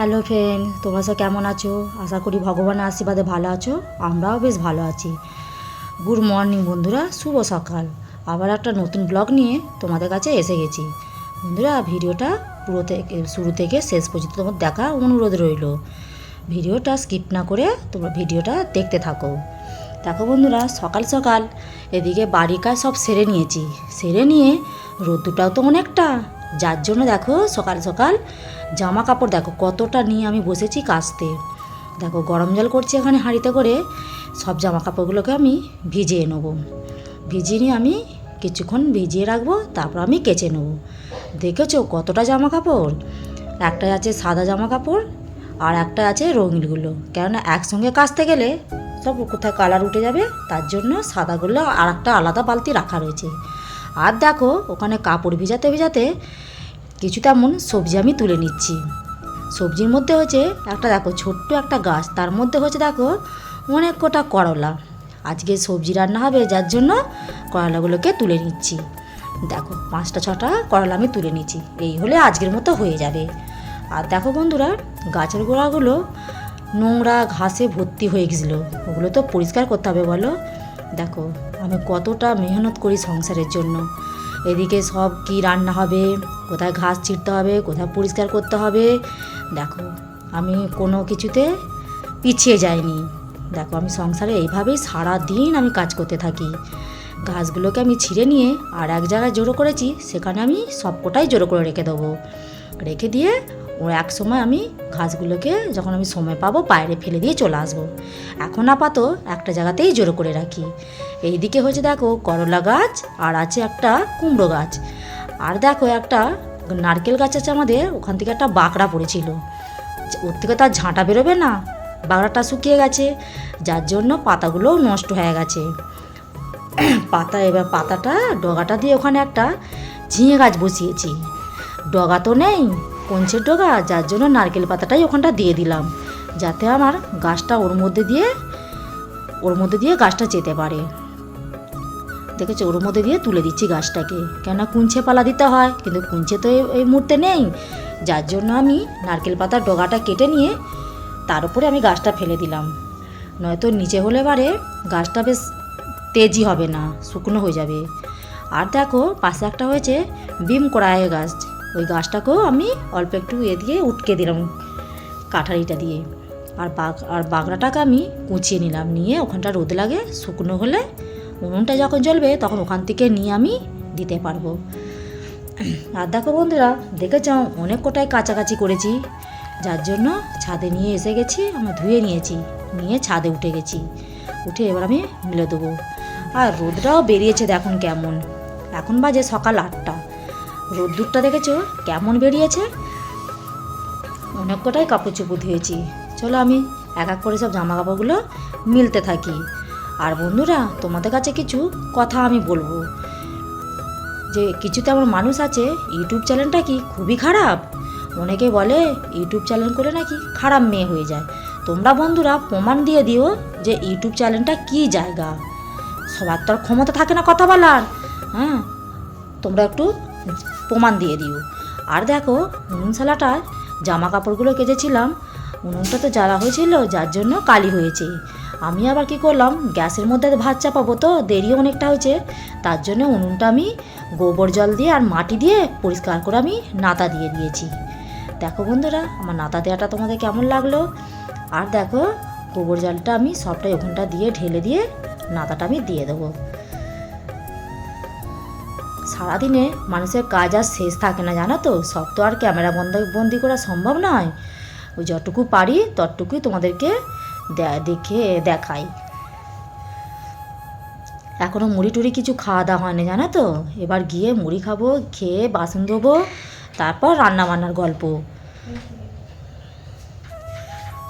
Hello friend তোমরা সব কেমন আছো? আশা করি ভগবানের আশীর্বাদে ভালো আছো। আমরাও বেশ ভালো আছি। গুড মর্নিং বন্ধুরা। শুভ সকাল। আবার একটা নতুন ব্লগ নিয়ে তোমাদের কাছে এসে গেছি। বন্ধুরা, ভিডিওটা পুরো থেকে শুরু থেকে শেষ পর্যন্ত তোমার দেখা অনুরোধ রইল। ভিডিওটা স্কিপ না করে তোমরা ভিডিওটা দেখতে থাকো। দেখো বন্ধুরা, সকাল সকাল এদিকে বাড়ির কাজ সব সেরে নিয়েছি। সেরে নিয়ে রোদ্দুটাও তো অনেকটা। যার জন্য দেখো সকাল সকাল জামা কাপড় দেখো কতটা নিয়ে আমি বসেছি কাচতে। দেখো গরম জল করছি এখানে হাঁড়িতে করে, সব জামা কাপড়গুলোকে আমি ভিজিয়ে নেব। ভিজিয়ে নিয়ে আমি কিছুক্ষণ ভিজিয়ে রাখব, তারপর আমি কেচে নেব। দেখেছ কতটা জামা কাপড়? একটা আছে সাদা জামা কাপড় আর একটা আছে রঙিনগুলো। কেননা একসঙ্গে কাচতে গেলে সব কোথায় কালার উঠে যাবে, তার জন্য সাদাগুলো আর একটা আলাদা বালতি রাখা রয়েছে। আর দেখো, ওখানে কাপড় ভিজাতে ভিজাতে কিছু তেমন সবজি আমি তুলে নিচ্ছি। সবজির মধ্যে হচ্ছে একটা দেখো, ছোট্ট একটা গাছ। তার মধ্যে হচ্ছে দেখো, অনেক কটা করলা। আজকে সবজি রান্না হবে, যার জন্য করলাগুলোকে তুলে নিচ্ছি। দেখো, পাঁচটা, ছটা করলা আমি তুলে নিচ্ছি। এই হলে আজকের মতো হয়ে যাবে। আর দেখো বন্ধুরা, গাছের গোড়াগুলো নোংরা ঘাসে ভর্তি হয়ে গেছিল। ওগুলো তো পরিষ্কার করতে হবে বলো। দেখো আমি কতটা মেহনত করি সংসারের জন্য। এদিকে সব কি রান্না হবে, কোথায় ঘাস ছিঁড়তে হবে, কোথায় পরিষ্কার করতে হবে, দেখো, আমি কোনো কিছুতে পিছিয়ে যাইনি। দেখো, আমি সংসারে এইভাবেই সারা দিন আমি কাজ করতে থাকি। ঘাসগুলোকে আমি ছিঁড়ে নিয়ে আর এক জায়গায় জড়ো করেছি, সেখানে আমি সবকটাই জড়ো করে রেখে দেবো। রেখে দিয়ে ও এক সময় আমি ঘাসগুলোকে যখন আমি সময় পাবো, বাইরে ফেলে দিয়ে চলে আসব। এখন আপাতত একটা জায়গাতেই জড়ো করে রাখি। এইদিকে হচ্ছে দেখো করলা গাছ, আর আছে একটা কুমড়ো গাছ। আর দেখো একটা নারকেল গাছ আছে আমাদের, ওখান থেকে একটা বাঁকড়া পড়েছিল। ওর থেকে তার ঝাঁটা বেরোবে না, বাঁকড়াটা শুকিয়ে গেছে, যার জন্য পাতাগুলোও নষ্ট হয়ে গেছে। পাতা এবার পাতাটা, ডগাটা দিয়ে ওখানে একটা ঝিঙে গাছ বসিয়েছি। ডগা তো নেই, কঞ্চের ডগা, যার জন্য নারকেল পাতাটাই ওখানটা দিয়ে দিলাম। যাতে আমার গাছটা ওর মধ্যে দিয়ে, ওর মধ্যে দিয়ে গাছটা যেতে পারে। দেখেছ ওর মধ্যে দিয়ে তুলে দিচ্ছি গাছটাকে। কেননা কুঞ্চে পালা দিতে হয়, কিন্তু কুঞ্চে তো এই- মুহূর্তে নেই। যার জন্য আমি নারকেল পাতার ডগাটা কেটে নিয়ে তার উপরে আমি গাছটা ফেলে দিলাম। নয়তো নিচে হলে পারে গাছটা বেশ তেজি হবে না, শুকনো হয়ে যাবে। আর দেখো, পাশে একটা হয়েছে বিম কড়াই গাছ। ওই গাছটাকেও আমি অল্প একটু এ দিয়ে উটকে দিলাম কাঠারিটা দিয়ে। আর বাগ আর বাগড়াটাকে আমি কুচিয়ে নিলাম। নিয়ে ওখানটা রোদ লাগে, শুকনো হলে উনুনটা যখন জ্বলবে, তখন ওখান থেকে নিয়ে আমি দিতে পারব। আর দেখো বন্ধুরা, দেখেছ, অনেক কোটাই কাছাকাছি করেছি। যার জন্য ছাদে নিয়ে এসে গেছি, আমরা ধুয়ে নিয়েছি, নিয়ে ছাদে উঠে গেছি। উঠে এবার আমি মিলে দেবো। আর রোদটাও বেরিয়েছে দেখুন কেমন। এখন বাজে সকাল আটটা। রোদ্দুরটা দেখেছ, কেমন বেরিয়েছে? অনেক কটাই কাপড় চোপড় ধুয়েছি। চলো আমি এক এক করে সব জামা কাপড়গুলো মিলতে থাকি। আর বন্ধুরা, তোমাদের কাছে কিছু কথা আমি বলব। যে কিছু তেমন মানুষ আছে, ইউটিউব চ্যানেলটা কি খুবই খারাপ? অনেকে বলে, ইউটিউব চ্যানেল করে নাকি খারাপ মেয়ে হয়ে যায়। তোমরা বন্ধুরা, প্রমাণ দিয়ে দিও যে ইউটিউব চ্যানেলটা কী জায়গা। সবার তো আর ক্ষমতা থাকে না কথা বলার। হ্যাঁ তোমরা একটু প্রমাণ দিয়ে দিও। আর দেখো, উনুন শালাটা জামা কাপড়গুলো কেজেছিলাম উনুনটা তো জ্বালা হয়েছিল, যার জন্য কালি হয়েছে। আমি আবার কি করলাম? গ্যাসের মধ্যে ভাত চাপাবো তো, দেরিও অনেকটা হয়েছে। তার জন্য উনুনটা আমি গোবর জল দিয়ে আর মাটি দিয়ে পরিষ্কার করে আমি নাতা দিয়ে দিয়েছি। দেখো বন্ধুরা, আমার নাতা দেওয়াটা তোমাদের কেমন লাগল? আর দেখো, গোবর জলটা আমি সবটাই ওখানটা দিয়ে ঢেলে দিয়ে নাতাটা আমি দিয়ে দেবো। সারাদিনে মানুষের কাজ আর শেষ থাকে না, জানো তো? সব তো আর ক্যামেরা বন্ধ, বন্দি করা সম্ভব নয়। ওই যতটুকু পারি ততটুকুই তোমাদেরকে দেখে দেখাই। এখনও মুড়ি টুড়ি কিছু খাওয়া দাওয়া হয়নি, জানো তো? এবার গিয়ে মুড়ি খাব, খেয়ে বাসন ধোবো, তারপর রান্না বান্নার গল্প।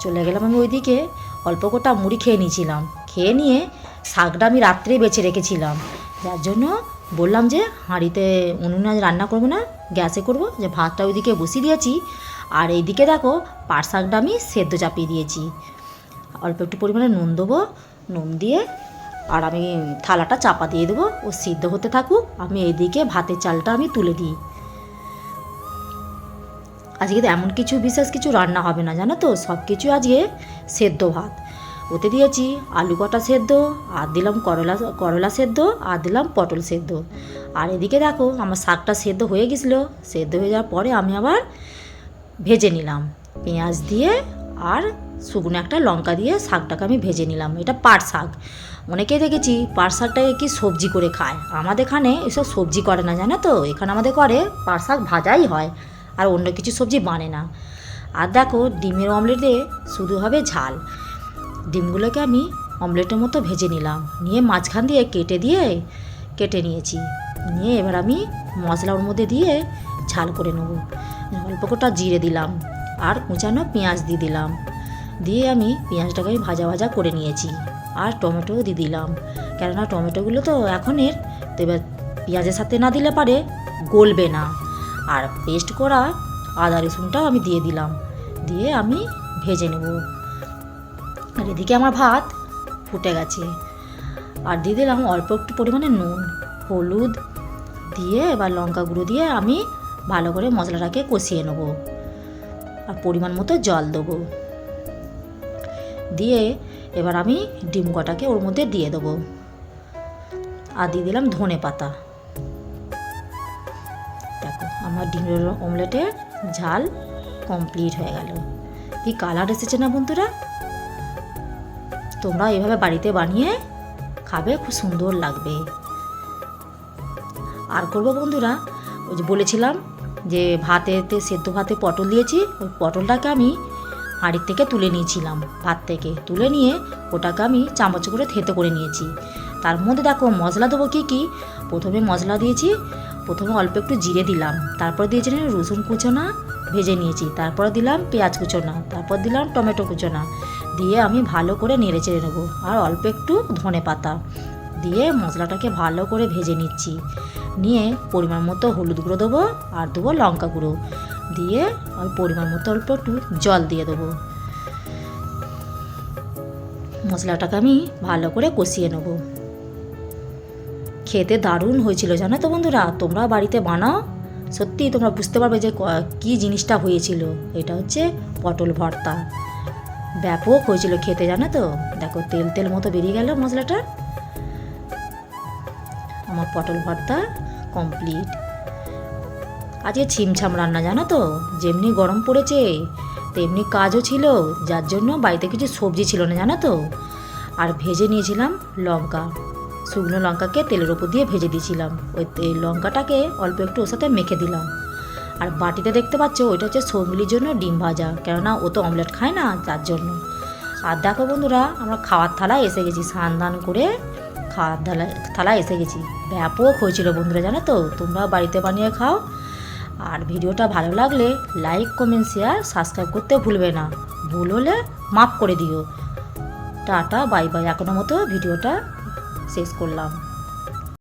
চলে গেলাম আমি ওইদিকে, অল্প কটা মুড়ি খেয়ে নিয়েছিলাম। খেয়ে নিয়ে শাকটা আমি রাত্রেই বেছে রেখেছিলাম। যার জন্য বললাম যে, হাঁড়িতে উনুনে রান্না করব না, গ্যাসে করব, যে ভাতটা ওইদিকে বসিয়ে দিয়েছি। আর এইদিকে দেখো, পাট শাকটা আমি সেদ্ধ চাপিয়ে দিয়েছি। অল্প একটু পরিমাণে নুন দেবো, নুন দিয়ে, আর আমি থালাটা চাপা দিয়ে দেবো, ও সিদ্ধ হতে থাকুক, আমি এইদিকে ভাতের চালটা আমি তুলে দিই। আজকে তো এমন কিছু বিশেষ কিছু রান্না হবে না, জানো তো? সব কিছু আজকে সেদ্ধ ভাত। ওতে দিয়েছি আলু কটা সেদ্ধ, আর দিলাম করলা করলা সেদ্ধ, আর দিলাম পটল সেদ্ধ। আর এদিকে দেখো, আমার শাকটা সেদ্ধ হয়ে গেছিল। সেদ্ধ হয়ে যাওয়ার পরে আমি আবার ভেজে নিলাম। পেঁয়াজ দিয়ে আর শুকনো একটা লঙ্কা দিয়ে শাকটাকে আমি ভেজে নিলাম। এটা পাট শাক। অনেকেই দেখেছি পাট শাকটাকে কি সবজি করে খায়। আমাদের এখানে এসব সবজি করে না, জানো তো? এখানে আমাদের করে পাট শাক ভাজাই হয় আর অন্য কিছু সবজি বানে না। আর দেখো, ডিমের অমলেট দিয়ে শুধু হবে ঝাল। ডিমগুলোকে আমি অমলেটের মতো ভেজে নিলাম। নিয়ে মাঝখান দিয়ে কেটে দিয়ে কেটে নিয়েছি। নিয়ে এবার আমি মশলা ওর মধ্যে দিয়ে ঝাল করে নেব। অল্প কটা জিরে দিলাম। আর কুচানো পেঁয়াজ দিয়ে দিলাম। দিয়ে আমি পেঁয়াজটাকে ভাজা ভাজা করে নিয়েছি। আর টমেটোও দিয়ে দিলাম। কেননা টমেটোগুলো তো এখনের তো এবার পেঁয়াজের সাথে না দিলে পারে, গলবে না। আর পেস্ট করা আদা রসুনটাও আমি দিয়ে দিলাম। দিয়ে আমি ভেজে নেব। আর এদিকে আমার ভাত ফুটে গেছে। আর দিয়ে দিলাম অল্প একটু পরিমাণে নুন, হলুদ দিয়ে এবার লঙ্কা গুঁড়ো দিয়ে আমি ভালো করে মশলাটাকে কষিয়ে নেব। আর পরিমাণ মতো জল দেবো। দিয়ে এবার আমি ডিম কটাকে ওর মধ্যে দিয়ে দেবো। আর দিয়ে দিলাম ধনে পাতা। দেখো, আমার ডিমের অমলেটের ঝাল কমপ্লিট হয়ে গেল। কি কালার এসেছে না বন্ধুরা? তোমরা এভাবে বাড়িতে বানিয়ে খাবে, খুব সুন্দর লাগবে। আর করব বন্ধুরা, ওই যে বলেছিলাম যে ভাতেতে, সেদ্ধ ভাতে পটল দিয়েছি, ওই পটলটাকে আমি হাঁড়ির থেকে তুলে নিয়েছিলাম। ভাত থেকে তুলে নিয়ে ওটাকে আমি চামচ করে থেতে করে নিয়েছি। তার মধ্যে দেখো মশলা দেবো কী কী? প্রথমে মশলা দিয়েছি, প্রথমে অল্প একটু জিরে দিলাম। তারপর দিয়েছি রসুন কুচোনা ভেজে নিয়েছি। তারপর দিলাম পেঁয়াজ কুচোনা, তারপর দিলাম টমেটো কুচোনা। দিয়ে আমি ভালো করে নেড়ে চেড়ে নেব। আর অল্প একটু ধনে পাতা দিয়ে মশলাটাকে ভালো করে ভেজে নিচ্ছি। নিয়ে পরিমাণ মতো হলুদ গুঁড়ো দেবো আর দেবো লঙ্কা গুঁড়ো। দিয়ে আমি পরিমাণ মতো অল্প একটু জল দিয়ে দেবো। মশলাটাকে আমি ভালো করে কষিয়ে নেব। খেতে দারুণ হয়েছিল, জানো তো বন্ধুরা? তোমরা বাড়িতে বানাও, সত্যি তোমরা বুঝতে পারবে যে ক- কী জিনিসটা হয়েছিল। এটা হচ্ছে পটল ভর্তা। ব্যাপক হয়েছিল খেতে, জানো তো? দেখো, তেল তেল মতো বেরিয়ে গেল মশলাটা। আমার পটল ভর্তা কমপ্লিট আজকে ছিমছাম রান্না, জানো তো? যেমনি গরম পড়েছে, তেমনি কাজও ছিল, যার জন্য বাড়িতে কিছু সবজি ছিল না, জানো তো? আর ভেজে নিয়েছিলাম লঙ্কা। শুকনো লঙ্কাকে তেলের ওপর দিয়ে ভেজে দিয়েছিলাম। ওই তে- লঙ্কাটাকে অল্প একটু ওর সাথে মেখে দিলাম। আর বাটিতে দেখতে পাচ্ছ, ওইটা হচ্ছে সৌমিলির জন্য ডিম ভাজা, কেননা ও তো অমলেট খায় না, তার জন্য। আর দেখো বন্ধুরা, আমরা খাওয়ার থালায় এসে গেছি, স্নান দান করে খাওয়ার থালা থালায় এসে গেছি। ব্যাপক হয়েছিল বন্ধুরা, জানো তো? তোমরা বাড়িতে বানিয়ে খাও আর ভিডিওটা ভালো লাগলে লাইক কমেন্ট শেয়ার সাবস্ক্রাইব করতে ভুলবে না। ভুল হলে মাফ করে দিও। টাটা বাই বাই এখনও মতো ভিডিওটা শেষ করলাম।